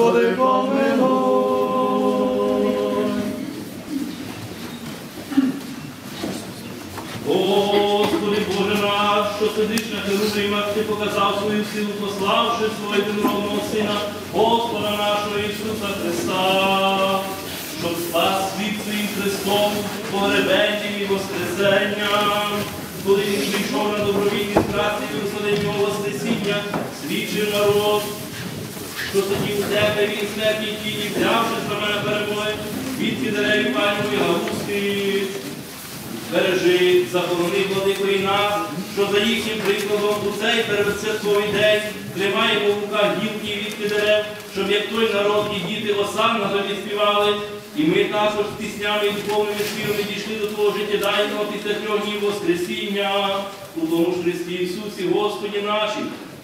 Господи, помилуй. Господи Боже наш, що сидиш на херувимах, ти показав свою силу, пославши свого єдинородного Сина, Господа нашого Ісуса Христа, щоб спас світ своїм Христом, погребенням і воскресенням, коли він прийшов на добровільні страсті і Єрусалимського воскресіння, свідчив народ, що тоді у тебе він смертній тіні, взявши з мене перемоги, від фідереві пальмові галузки. Бережи, захорони владикої нас, що за їхнім прикладом у цей передсвятковий день тримаємо в руках гілки від дерев, щоб як той народ і діти осанна тобі співали, і ми також з піснями і духовними співами дійшли до твого життєдайного після трьох днів Воскресіння. У тому ж Христі Ісусі, Господі нашим,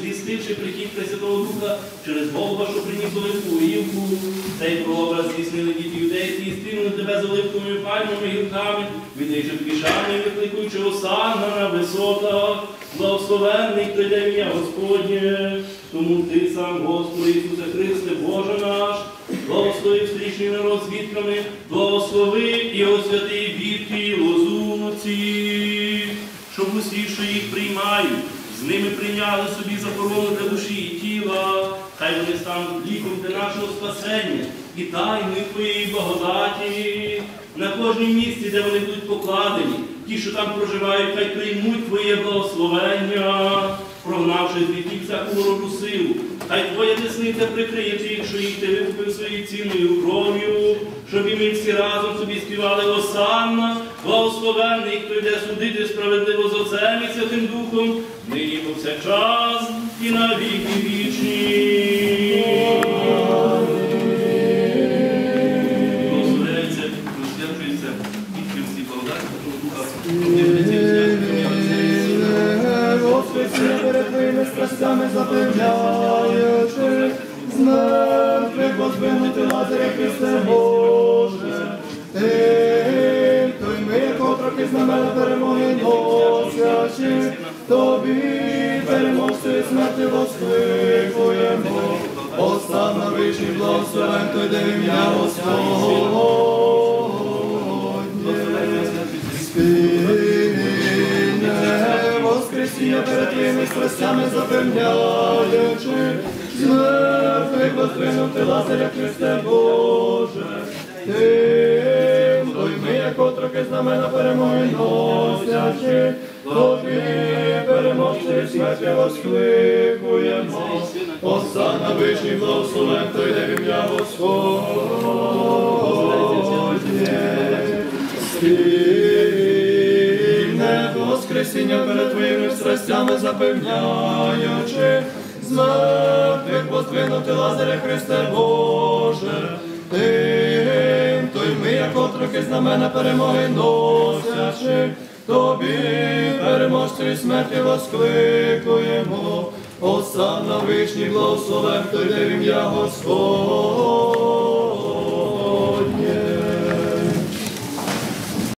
Звістивши прихід Пресвятого Духа через Бога, що приніс оливку гілку, цей прообраз здійснили діти юдейські, і стрінули тебе з оливковими пальмами гілками, віддаючи тобі шани, викликуючи осанна на висотах, благословенний прийде ім'я Господнє, тому ти сам, Господи Ісусе Христе, Боже наш, благослови встрічний народ з вітками, благослови і освяти вітки лозуці, щоб усі, що їх приймають, з ними прийняли собі захорону для душі і тіла, хай вони стануть ліком для нашого спасення і тайни твоєї благодаті. На кожному місці, де вони будуть покладені, ті, що там проживають, хай приймуть Твоє благословення, прогнавши з віків всяку ворожу силу. Хай Твоя десниця прикриє тих, що їх ти викупив своєю цінною кров'ю, щоб і ми всі разом собі співали Осанна, благословенний, хто йде судити справедливо з Отцем і Святим Духом, нині повсякчас і на віки вічні. Перед твоїми страстями запевняючи, з мертвих воздвигнути Лазаря Христе Боже. Ти, той ми, як отроки знамена перемоги носячи, тобі переможцеві смерти воскликуємо. Остав на вишні благословен, той де ім'я Господнє. Страстями запевняючи, з мертвих воздвинути Лазаря Христе Боже. Той ми, як отроки знамена перемоги носячи, тобі переможці від смерті воскликуємо. Оса на вишні благословен, той де в ім'я Господнє. Воскресіння перед твоїми страстями запевняючи, з мертвих воздвинути Лазаря Христе Боже. Тим, той ми, як отроки знамена перемоги носячи, тобі переможці від смерті воскликуємо. Оса на вишні благословен, той де ім'я Господнє.